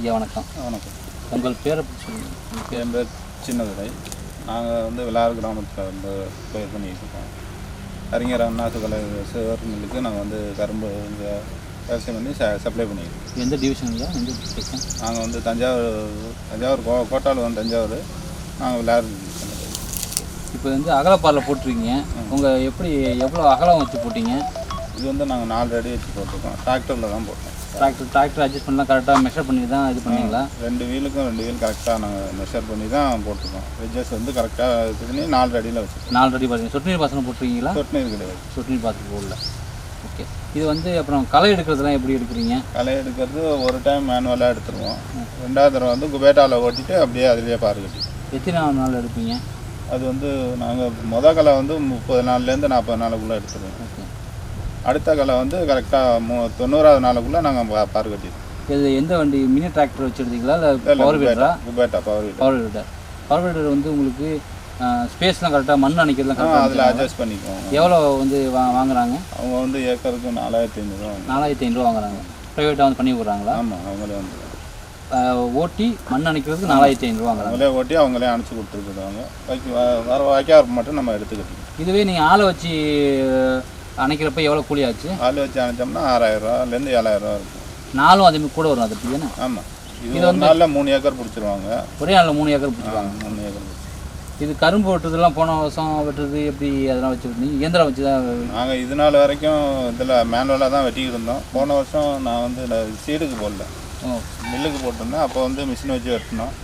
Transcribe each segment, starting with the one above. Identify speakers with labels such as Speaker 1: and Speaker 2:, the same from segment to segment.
Speaker 1: ஐயா வணக்கம்.
Speaker 2: வணக்கம்.
Speaker 1: உங்கள் பேரை சொல்லுங்கள்
Speaker 2: என் பேர் சின்னதுரை. நாங்கள் வந்து விளாறு கிராமத்தில் வந்து பயிர் பண்ணிட்டு இருக்கோம். அறிஞர் அண்ணாத்து கலை சிவர் மில்லுக்கு நாங்கள் வந்து கரும்பு இங்கே விவசாயம் பண்ணி ச சப்ளை பண்ணியிருக்கோம்
Speaker 1: எந்த டிவிஷன் ஐயா? எந்த செக்ஷன்
Speaker 2: நாங்கள் வந்து தஞ்சாவூர் தஞ்சாவூர் கோ கோட்டாவில் வந்து தஞ்சாவூர். நாங்கள் விளாறு
Speaker 1: இப்போ வந்து அகலப்பாரில் போட்டிருக்கீங்க. உங்கள் எப்படி எவ்வளோ அகலம் வச்சு போட்டீங்க?
Speaker 2: இது வந்து நாங்கள் நாலு அடி வச்சு போட்டிருக்கோம். டிராக்டரில் தான் போட்டோம்.
Speaker 1: டிராக்டர் டிராக்டர் அட்ஜஸ்ட் பண்ணலாம் கரெக்டாக மெஷர் பண்ணி தான் இது பண்ணீங்களா?
Speaker 2: ரெண்டு வீலுக்கும் ரெண்டு வீல் கரெக்டாக நாங்கள் மெஷர் பண்ணி தான் போட்டிருக்கோம். ரிஜஸ் வந்து கரெக்டாக இது பண்ணி நாலு அடியில் வச்சுருக்கோம்.
Speaker 1: நாலு அடி பார்த்தீங்க சொட்டு நீர் பாசனம் போட்டிருக்கீங்களா?
Speaker 2: சொட்டு நீர் கிடையாது.
Speaker 1: சொட்டு நீர் பாசனம் போடல. ஓகே இது வந்து அப்புறம் களை எடுக்கிறதுலாம் எப்படி எடுக்கிறீங்க?
Speaker 2: களை எடுக்கிறது ஒரு டைம் மேனுவலாக எடுத்துருவோம். ரெண்டாவது தடவை வந்து குபேட்டாவில் ஓட்டிட்டு அப்படியே அதுலேயே பாரு கட்டிடுவோம்
Speaker 1: எத்தனை நாள் எடுப்பீங்க?
Speaker 2: அது வந்து நாங்கள் மொதல் களை வந்து முப்பது நாள்லேருந்து நாற்பது நாளுக்குள்ளே எடுத்துருவோம்.
Speaker 1: ஓகே
Speaker 2: அடுத்த களை வந்து கரெக்டாக மூ தொண்ணூறாவது நாளுக்குள்ளே நாங்கள் பாரு கட்டிடுவோம்
Speaker 1: இது எந்த வண்டி? மினி டிராக்டர் வச்சு எடுத்தீங்களா இல்லை power வீடரா
Speaker 2: Kubota power weeder
Speaker 1: power weeder power weeder வந்து உங்களுக்கு ஸ்பேஸ்லாம் கரெக்டாக மண் அணைக்கிறதுலாம் கரெக்டாக
Speaker 2: அதில் அட்ஜஸ்ட் பண்ணிக்குவோம்.
Speaker 1: எவ்வளோ வந்து வா வாங்குறாங்க?
Speaker 2: அவங்க வந்து ஏக்கருக்கு நாலாயிரத்தி ஐநூறுரூவா
Speaker 1: நாலாயிரத்தி ஐநூறுரூவா வாங்குறாங்க. ப்ரைவேட்டாக வந்து பண்ணி விட்றாங்களா?
Speaker 2: ஆமாம் அவங்களே வந்து
Speaker 1: ஓட்டி மண் அணைக்கிறதுக்கு நாலாயிரத்தி ஐநூறுரூவா வாங்குறாங்க.
Speaker 2: அவங்களே ஓட்டி அவங்களே அனுப்பிச்சி கொடுத்துருக்குறாங்க வர வாய்க்காக மட்டும் நம்ம எடுத்துக்கிட்டோம்.
Speaker 1: இதுவே நீங்கள் ஆளை வச்சு அணைக்கிறப்ப எவ்வளோ கூலி ஆச்சு?
Speaker 2: ஆள் வச்சு அனுப்பிச்சோம்னா ஆறாயிரரூவாலேருந்து ஏழாயிரரூவா இருக்கும்.
Speaker 1: நாலும் அதே கூட வரும் அது தானே?
Speaker 2: ஆமாம் இது ஒரு நாளில் மூணு ஏக்கர் பிடிச்சிருவாங்க.
Speaker 1: ஒரே நாளில் மூணு ஏக்கர் பிடிச்சிருவாங்க.
Speaker 2: மூணு ஏக்கர்
Speaker 1: இது கரும்பு வெட்டுறதுலாம் போன வருஷம் வெட்டுறது எப்படி அதெல்லாம் வச்சு வெட்டுனீங்க இயந்திரம் வச்சு தான்
Speaker 2: நாங்கள் இது நாள் வரைக்கும் இதில் மேனுவலாக தான் வெட்டிக்கிட்டு இருந்தோம். போன வருஷம் நான் வந்து சீடுக்கு போடல. மில்லுக்கு போட்டிருந்தேன். அப்போ வந்து மிஷின் வச்சு வெட்டினோம்.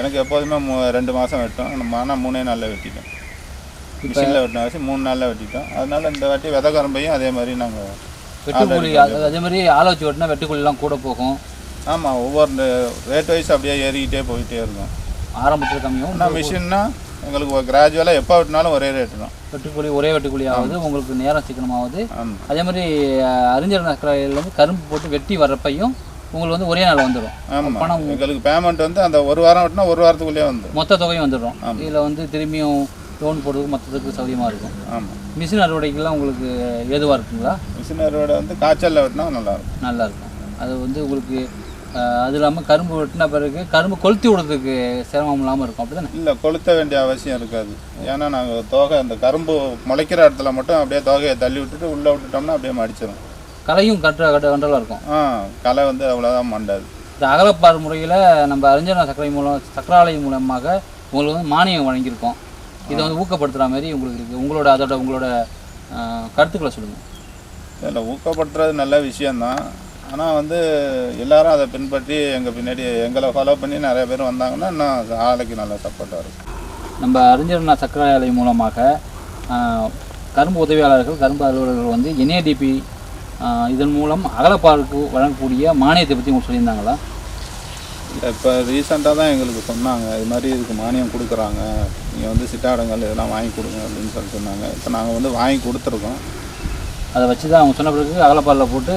Speaker 2: எனக்கு எப்போதுமே மூ ரெண்டு மாதம் வெட்டும். ஆனால் மூணே நாளில் வெட்டிட்டோம். மிஷினில் வெட்டின மூணு நாளில் வெட்டிட்டோம் அதனால இந்த வாட்டி விதை கரும்பையும் அதே மாதிரி நாங்கள்
Speaker 1: வெட்டுக்கூலி அது- மாதிரி ஆளை வச்சு வெட்டினா வெட்டுக்கூலிலாம் கூட போகும்.
Speaker 2: ஆமாம் ஒவ்வொரு ரேட் வைஸ் அப்படியே ஏறிக்கிட்டே போயிட்டே இருக்கும்.
Speaker 1: ஆரம்பத்தில் கம்மியும்
Speaker 2: ஆனால் மிஷின்னா எங்களுக்கு கிராஜுவலாக எப்போ வெட்டினாலும் ஒரே ரேட்டு தான்.
Speaker 1: வெட்டுக்கூலி ஒரே வெட்டுக்கூலி ஆகுது உங்களுக்கு நேரம் சீக்கிரமாகுது அதே மாதிரி அறிஞர் நகரிலேருந்து கரும்பு போட்டு வெட்டி வர்றப்பையும் உங்களுக்கு வந்து ஒரே நாள் வந்துடும்
Speaker 2: ஆமாம்
Speaker 1: பணம்
Speaker 2: எங்களுக்கு பேமெண்ட் வந்து அந்த ஒரு வாரம் வெட்டினா ஒரு வாரத்துக்குள்ளேயே வந்துடும்
Speaker 1: மொத்த தொகையும் வந்துடும் இதில் வந்து திரும்பியும் லோன் போடுறதுக்கு மொத்தத்துக்கு சௌகரியமாக இருக்கும்.
Speaker 2: ஆமாம்
Speaker 1: மிஷின் அறுவடைக்கெல்லாம் உங்களுக்கு ஏதுவாக இருக்குங்களா?
Speaker 2: மிஷின் அறுவடை வந்து காய்ச்சலில் வெட்டினா நல்லாயிருக்கும்
Speaker 1: நல்லா இருக்கும். அது வந்து உங்களுக்கு அது இல்லாமல் கரும்பு வெட்டின பிறகு கரும்பு கொளுத்தி விடுறதுக்கு சிரமம் இல்லாமல் இருக்கும். அப்படி தானே
Speaker 2: இல்லை கொளுத்த வேண்டிய அவசியம் இருக்காது. ஏன்னா நாங்கள் தோகை அந்த கரும்பு முளைக்கிற இடத்துல மட்டும் அப்படியே தோகையை தள்ளி விட்டுட்டு உள்ளே விட்டுட்டோம்னா அப்படியே மடிச்சிடும்
Speaker 1: கலையும் கட்ட கட்ட கண்டலாக இருக்கும்.
Speaker 2: ஆ களை வந்து அவ்வளோதான் மண்டாது.
Speaker 1: இந்த அகலப்பார் முறையில் நம்ம அறிஞர் சர்க்கரை மூலம் சக்கராலை மூலமாக உங்களுக்கு வந்து மானியம் வழங்கியிருக்கோம். இதை வந்து ஊக்கப்படுத்துகிற மாதிரி உங்களுக்கு இருக்குது உங்களோட அதோட உங்களோட கருத்துக்களை சொல்லுங்கள்
Speaker 2: இதில் ஊக்கப்படுத்துறது நல்ல விஷயந்தான் ஆனால் வந்து எல்லாரும் அதை பின்பற்றி எங்கள் பின்னாடி எங்களை ஃபாலோ பண்ணி நிறைய பேர் வந்தாங்கன்னா இன்னும் ஆலைக்கு நல்லா சப்போர்ட்டாக இருக்கும்.
Speaker 1: நம்ம அறிஞர் அண்ணா சர்க்கரை ஆலை மூலமாக கரும்பு உதவியாளர்கள் கரும்பு அலுவலர்கள் வந்து என்ஏடிபி இதன் மூலம் அகலப்பாருக்கு வழங்கக்கூடிய மானியத்தை பற்றி உங்களுக்கு சொல்லியிருந்தாங்களா?
Speaker 2: இப்போ ரீசெண்டாக தான் எங்களுக்கு சொன்னாங்க இது மாதிரி இதுக்கு மானியம் கொடுக்குறாங்க நீங்கள் வந்து சிட்டாடங்கள் இதெல்லாம் வாங்கி கொடுங்க அப்படின்னு சொல்லி சொன்னாங்க. இப்போ நாங்கள் வந்து வாங்கி கொடுத்துருக்கோம்.
Speaker 1: அதை வச்சு தான் அவங்க சொன்ன பிறகு அகலப்பாரில் போட்டு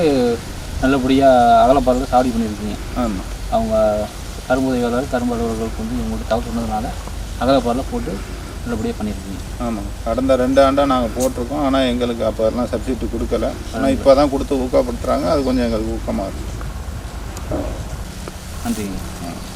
Speaker 1: நல்லபடியாக அகலப்பாரில் சாவடி பண்ணியிருக்கீங்க.
Speaker 2: ஆமாம்
Speaker 1: அவங்க கரும்பு உதவியாளர் கரும்பு அலுவலர்களுக்கு வந்து இவங்கள்ட்ட தகவல் சொன்னதுனால அகலப்பாரில் போட்டு நல்லபடியாக பண்ணியிருக்கீங்க.
Speaker 2: ஆமாம் கடந்த ரெண்டு ஆண்டாக நாங்கள் போட்டிருக்கோம். ஆனால் எங்களுக்கு அப்போ எல்லாம் சப்சிடி கொடுக்கல. ஆனால் இப்போ தான் கொடுத்து ஊக்கப்படுத்துகிறாங்க அது கொஞ்சம் எங்களுக்கு ஊக்கமாக 安
Speaker 1: 定。